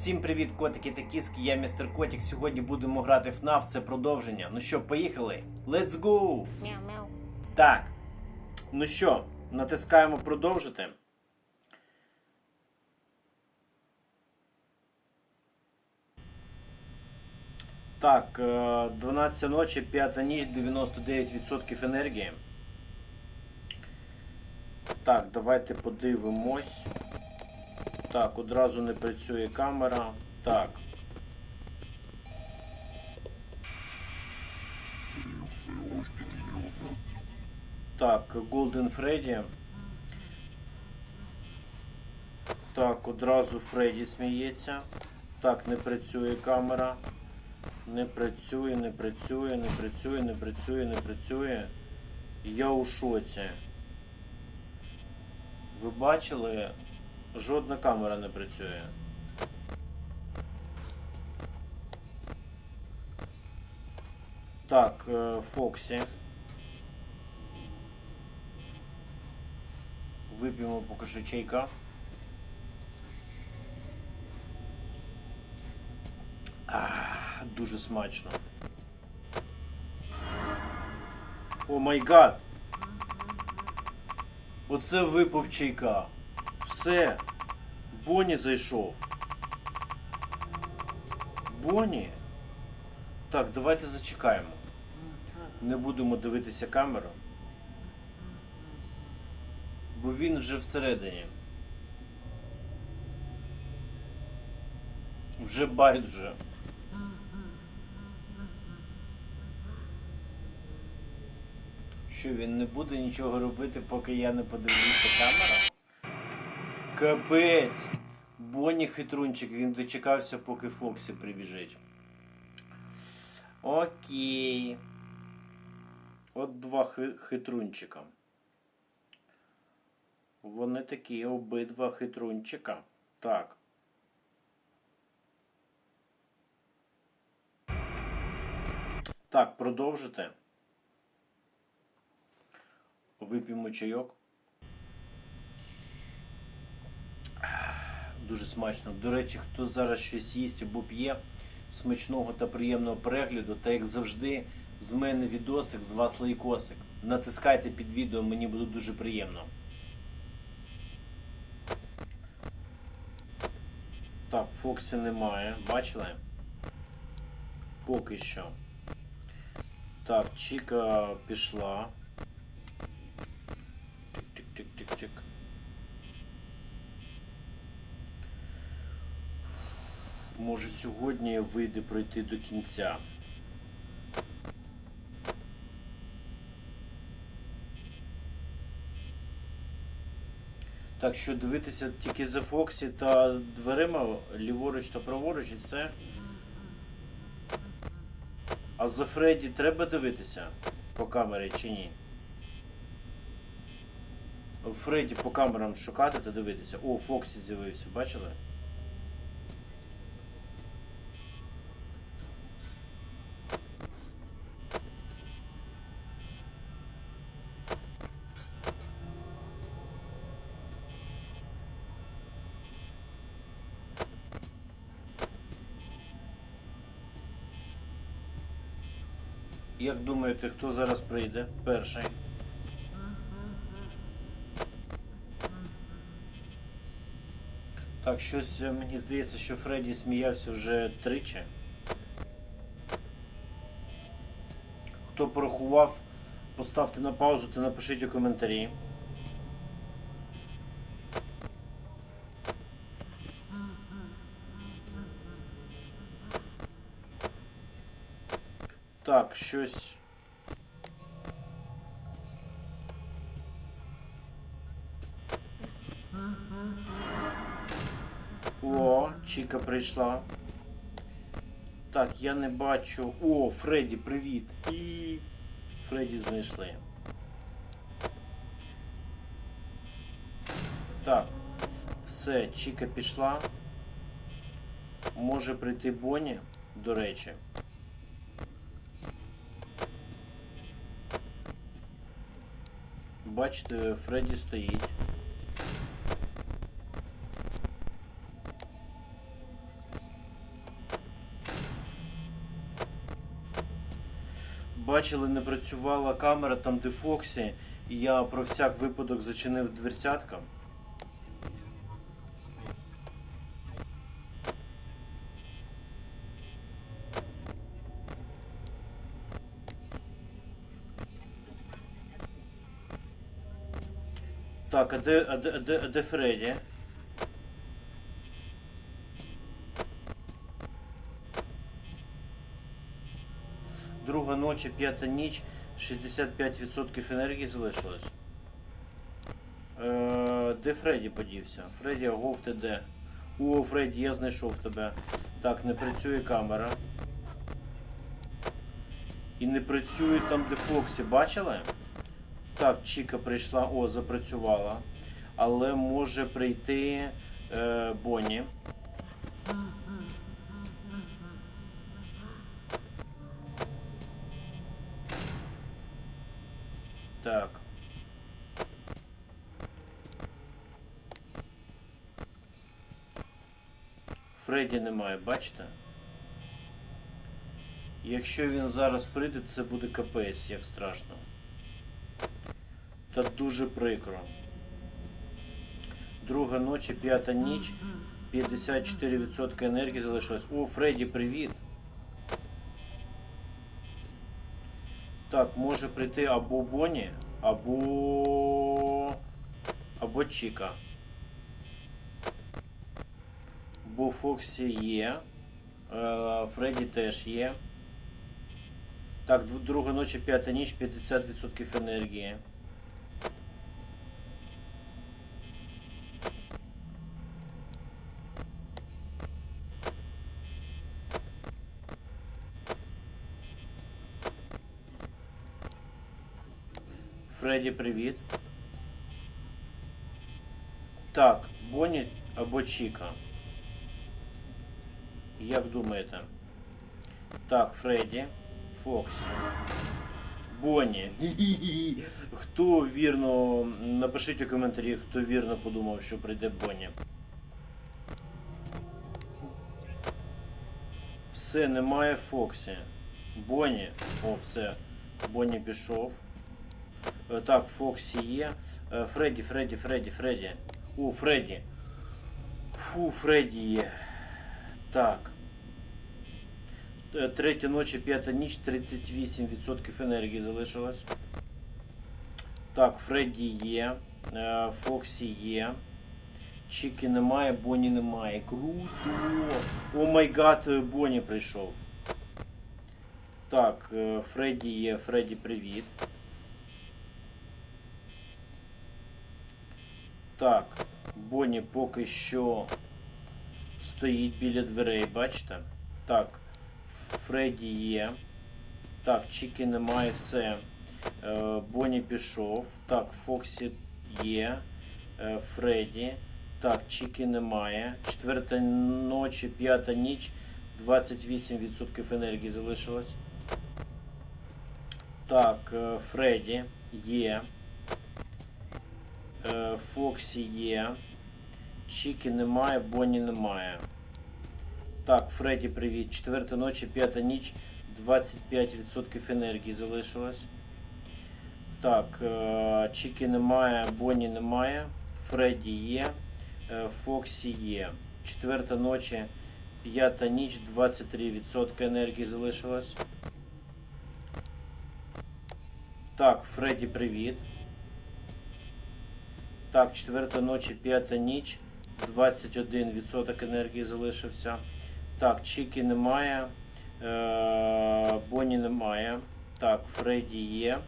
Всім привіт, котики та кіски, я містер Котик. Сьогодні будемо грати в FNAF, це продовження. Ну що, поїхали? Let's go! Мяу мяу. Так. Ну що, натискаємо продовжити. Так, е, 12 ночі, 5 ніч, 99% енергії. Так, давайте подивимось. Так, одразу не працює камера. Так. Так, Golden Freddy. Так, одразу Фредді сміється. Так, не працює камера. Не працює, не працює, не працює, не працює, не працює. Я у шоці. Ви бачили? Жодна камера не працює. Так, е, Фоксі. Вип'ємо поки що чайка. Ах, дуже смачно. О май гад! Оце випив чайка. Все. Боні зайшов. Боні? Так, давайте зачекаємо. Не будемо дивитися камеру. Бо він вже всередині. Вже байдуже. Що він не буде нічого робити, поки я не подивлюся камера? Капець! Бонні хитрунчик, він дочекався, поки Фоксі прибіжить. Окей. От два хитрунчика. Вони такі обидва хитрунчика. Так. Так, продовжите. Вип'ємо чайок. Дуже смачно. До речі, хто зараз щось їсть або п'є, смачного та приємного перегляду, та як завжди, з мене відосик, з вас лайкосик. Натискайте під відео, мені буде дуже приємно. Так, Фоксі немає. Бачили? Поки що. Так, Чіка пішла. Тик-тик-тик-тик-тик. Може сьогодні вийде пройти до кінця. Так що дивитися тільки за Фоксі та дверима ліворуч та праворуч і все. А за Фредді треба дивитися по камері чи ні? Фредді по камерам шукати та дивитися. О, Фоксі з'явився, бачили? Як думаєте, хто зараз прийде перший? Так, щось е, мені здається, що Фредді сміявся вже тричі. Хто порахував, поставте на паузу та напишіть у коментарі. Так, щось. О, Чіка прийшла. Так, я не бачу. О, Фредді, привіт. І Фредді знайшли. Так. Все, Чіка пішла. Може прийти Бонні, до речі. бачите, Фредді стоїть. Бачили, не працювала камера там де Фоксі, і я про всяк випадок зачинив дверцятка. Так, а де, а де, а де, а де Фредді? Друга ночі, п'ята ніч, 65% енергії залишилось. Е, де Фредді подівся? Фредді, агов ти де? О, Фредді, я знайшов тебе. Так, не працює камера. І не працює там, де Фоксі, бачили? Так, Чіка прийшла, о, запрацювала. Але може прийти е, Бонні. Так. Фредді немає, бачите? Якщо він зараз прийде, це буде капець, як страшно. Та дуже прикро. Друга ночі, п'ята ніч, 54% енергії залишилось. О, Фредді, привіт! Так, може прийти або Бонні, або. або Чіка. Бо Фоксі є. Е, Фредді теж є. Так, друга ночі, п'ята ніч, 50% енергії. Фредді, привіт. Так, Бонні або Чіка. Як думаєте? Так, Фредді, Фоксі. Бонні. Хто вірно. Напишіть у коментарі, хто вірно подумав, що прийде Бонні. Все, немає Фоксі. Бонні. О, все. Бонні пішов. Е, Так, Фоксі є. Е, Фредді, Фредді, Фредді, Фредді. О, Фредді. Фу, Фредді є. Так. Е, Третя ночі, п'ята ніч, 38% енергії залишилось. Так, Фредді є. Е, Фоксі є. Чіки немає, Бонні немає. Круто! О май гад, е, Бонні прийшов. Так, е, Фредді є. Фредді, привіт. Так, Бонні поки що стоїть біля дверей, бачите? Так, Фредді є. Так, Чікі немає, все. Е, Бонні пішов. Так, Фоксі є. Е, Фредді. Так, Чікі немає. Четверта ночі, п'ята ніч. 28% енергії залишилось. Так, е, Фредді є. Е, Фоксі є. Чікі немає, Бонні немає. Так, Фредді, привіт. Четверта ночі, п'ята ніч, 25% енергії залишилось. Так, е, Чікі немає, Бонні немає. Фредді є. е, Фоксі є. Четверта ночі, п'ята ніч, 23% енергії залишилось. Так, Фредді, привіт. Так, четверта ночі, п'ята ніч, 21% енергії залишився. Так, Чікі немає. Е, Бонні немає. Так, Фредді є.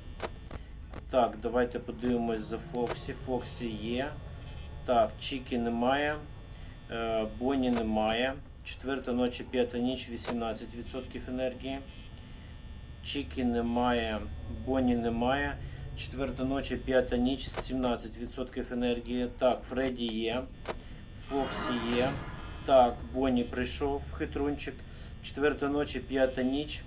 Так, давайте подивимось за Фоксі. Фоксі є. Так, Чікі немає. Е, Бонні немає. Четверта ночі, п'ята ніч, 18% енергії. Чікі немає. Бонні немає. Четверта ночі, п'ята ніч, 17% енергії. Так, Фредді є. Фоксі є. Так, Бонні прийшов, хитрунчик. Четверта ночі, п'ята ніч.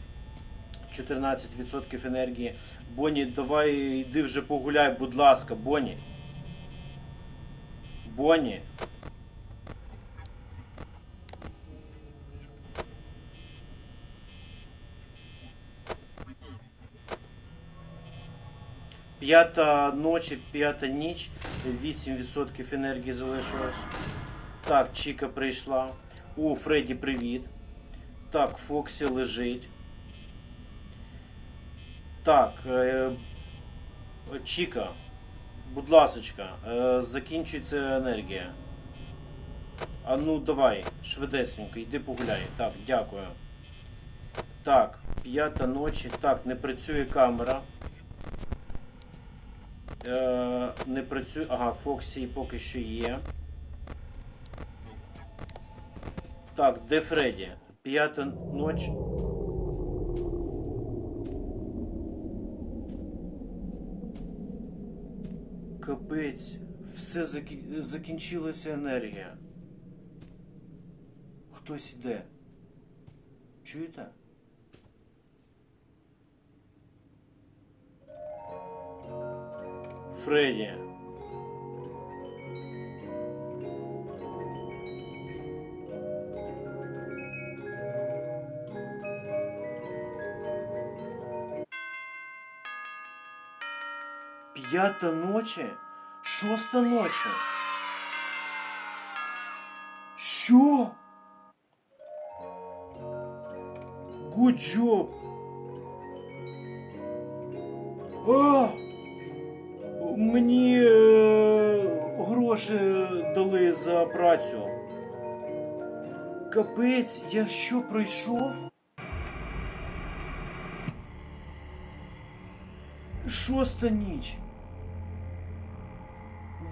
14% енергії. Бонні, давай йди вже погуляй, будь ласка, Бонні. Бонні. П'ята ночі, п'ята ніч, 8% енергії залишилось. Так, Чіка прийшла. О, Фредді, привіт. Так, Фоксі лежить. Так, е, Чіка, будь ласочка, е, закінчується енергія. А ну давай, швидесенько, йди погуляй. Так, дякую. Так, п'ята ночі. Так, не працює камера. Е, не працює. Ага, Фоксі поки що є. Так, де Фредді? П'ята ноч. Капець, все закі... закінчилася енергія. Хтось іде. Чуєте? Фредді. П'ята ночі? Шоста ночі. Що? Good job. А! Працю. Капець, я що пройшов? Шоста ніч.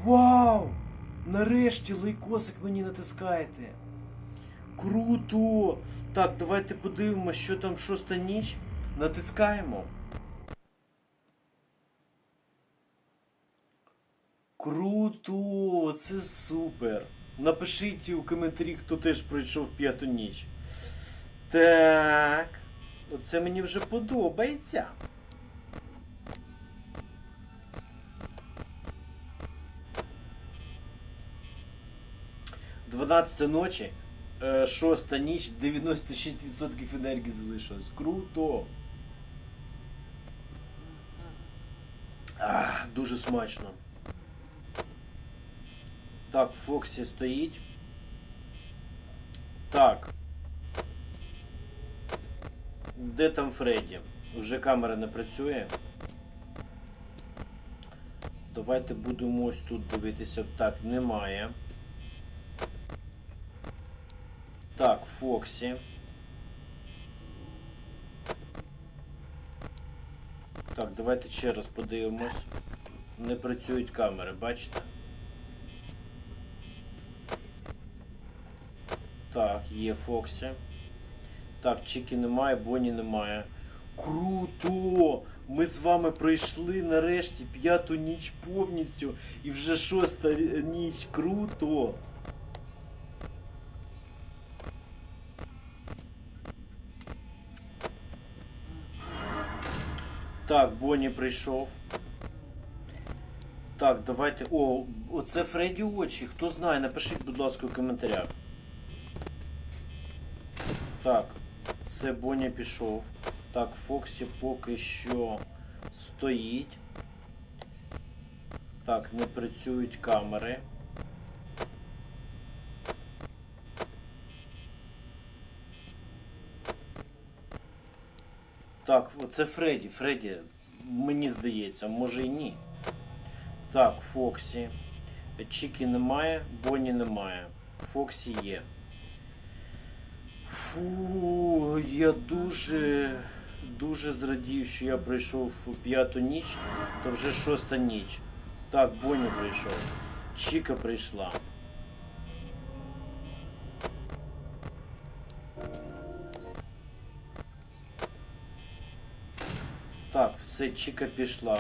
Вау! Нарешті лайкосик мені натискаєте. Круто! Так, давайте подивимося, що там шоста ніч. Натискаємо. Круто! Це супер! Напишіть у коментарі, хто теж пройшов п'яту ніч. Так. Оце мені вже подобається. 12 ночі, 6 ніч, 96% енергії залишилось. Круто! Ах, дуже смачно. Так, Фоксі стоїть. Так. Де там Фредді? Вже камера не працює. Давайте будемо ось тут дивитися. Так, немає. Так, Фоксі. Так, давайте ще раз подивимось. Не працюють камери, бачите? Так, є Фоксі. Так, Чікі немає, Бонні немає. Круто! Ми з вами пройшли нарешті п'яту ніч повністю і вже шоста ніч. Круто! Так, Бонні прийшов. Так, давайте. О, оце Фредді очі. Хто знає, напишіть, будь ласка, у коментарях. Так, це Бонні пішов. Так, Фоксі поки що стоїть. Так, не працюють камери. Так, оце Фредді. Фредді, мені здається, може і ні. Так, Фоксі. Чікі немає, Бонні немає. Фоксі є. Фу, я дуже, дуже зрадів, що я прийшов у п'яту ніч, то вже шоста ніч. Так, Бонні прийшов. Чіка прийшла. Так, все, Чіка пішла.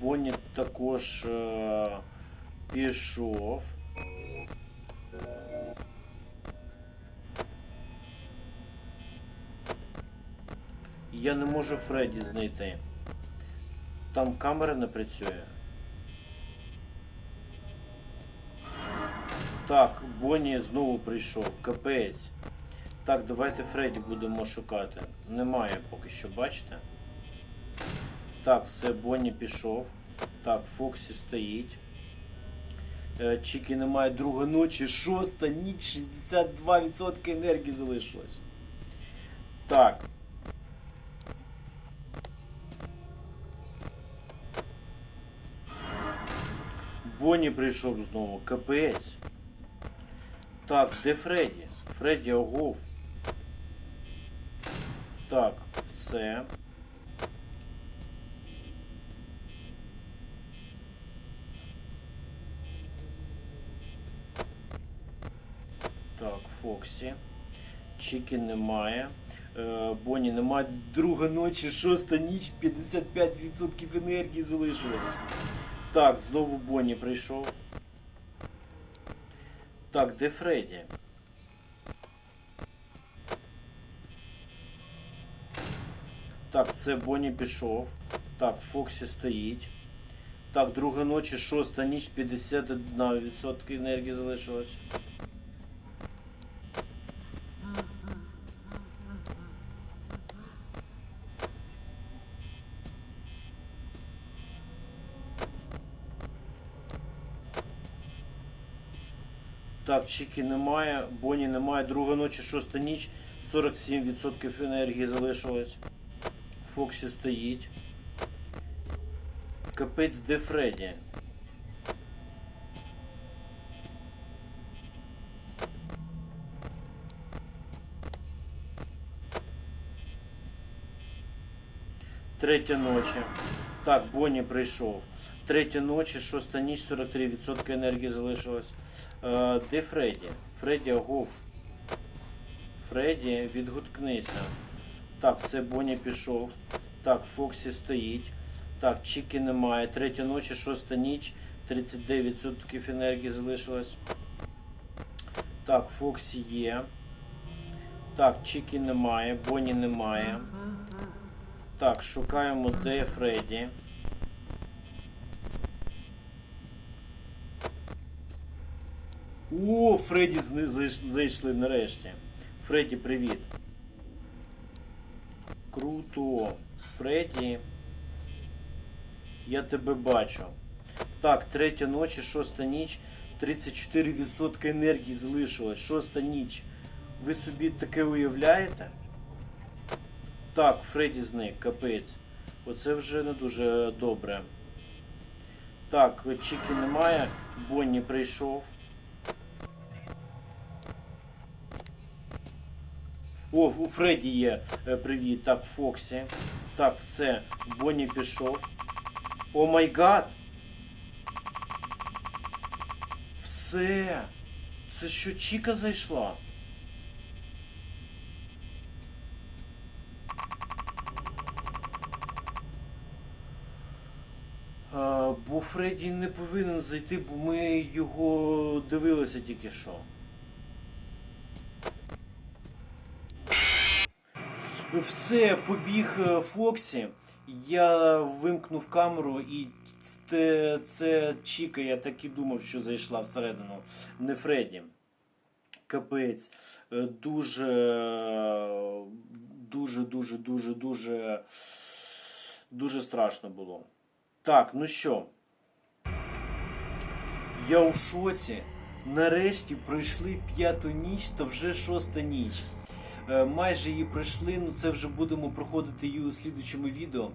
Бонні також е, пішов. Я не можу Фредді знайти. Там камера не працює. Так, Бонні знову прийшов. Капець. Так, давайте Фредді будемо шукати. Немає поки що, бачите? Так, все, Бонні пішов. Так, Фоксі стоїть. Е, Чіки немає друга ночі, шоста ніч, 62% енергії залишилось. Так. Бонні прийшов знову, капець. Так, де Фредді? Фредді огов. Так, все. Так, Фоксі. Чікі немає. Е, Бонні немає. Друга ночі, шоста ніч, 55% енергії залишилось. Так, знову Бонні прийшов. Так, де Фредді? Так, все, Бонні пішов. Так, Фоксі стоїть. Так, друга ночі, шоста ніч, 51% енергії залишилось. Чікі немає, Бонні немає, друга ночі, шоста ніч, 47% енергії залишилось. Фоксі стоїть. Капець де Фредді. Третя ночі. Так, Бонні прийшов. Третя ночі, шоста ніч, 43% енергії залишилось. Е, де Фредді? Фредді агов. Фредді, відгукнися. Так, все, Бонні пішов. Так, Фоксі стоїть. Так, Чіки немає. Третя ночі, шоста ніч, 39% енергії залишилось. Так, Фоксі є. Так, Чіки немає, Бонні немає. Так, шукаємо де Фредді. О, Фредді зайшли нарешті. Фредді, привіт. Круто. Фредді. Я тебе бачу. Так, третя ночі, шоста ніч. 34% енергії залишилось. Шоста ніч. Ви собі таке уявляєте? Так, Фредді зник, капець. Оце вже не дуже добре. Так, Чіки немає. Бонні прийшов. О, у Фредді є. Е, Привіт. Так, Фоксі. Так, все. Бонні пішов. О май гад! Все. Це що Чіка зайшла? Бо Фредді не повинен зайти, бо ми його дивилися тільки що. Все, побіг е, Фоксі. Я вимкнув камеру і це, це Чіка, я так і думав, що зайшла всередину. Не Фредді. Капець. Е, Дуже, дуже, дуже, дуже, дуже, дуже страшно було. Так, ну що? Я у шоці. Нарешті пройшли п'яту ніч та вже шоста ніч. Е, майже її пройшли, ну це вже будемо проходити її у слідучому відео.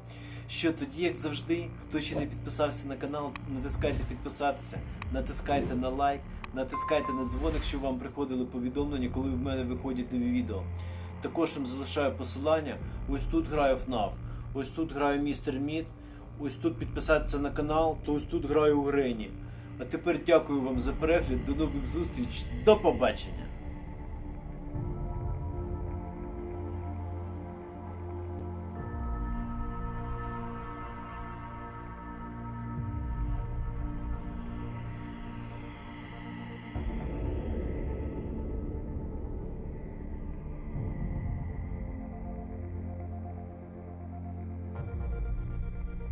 Що тоді, як завжди, хто ще не підписався на канал, натискайте підписатися, натискайте на лайк, натискайте на дзвоник, щоб вам приходили повідомлення, коли в мене виходять нові відео. Також вам залишаю посилання. Ось тут граю FNAF, ось тут граю Містер Мід, ось тут підписатися на канал, то ось тут граю у Грені. А тепер дякую вам за перегляд, до нових зустріч, до побачення!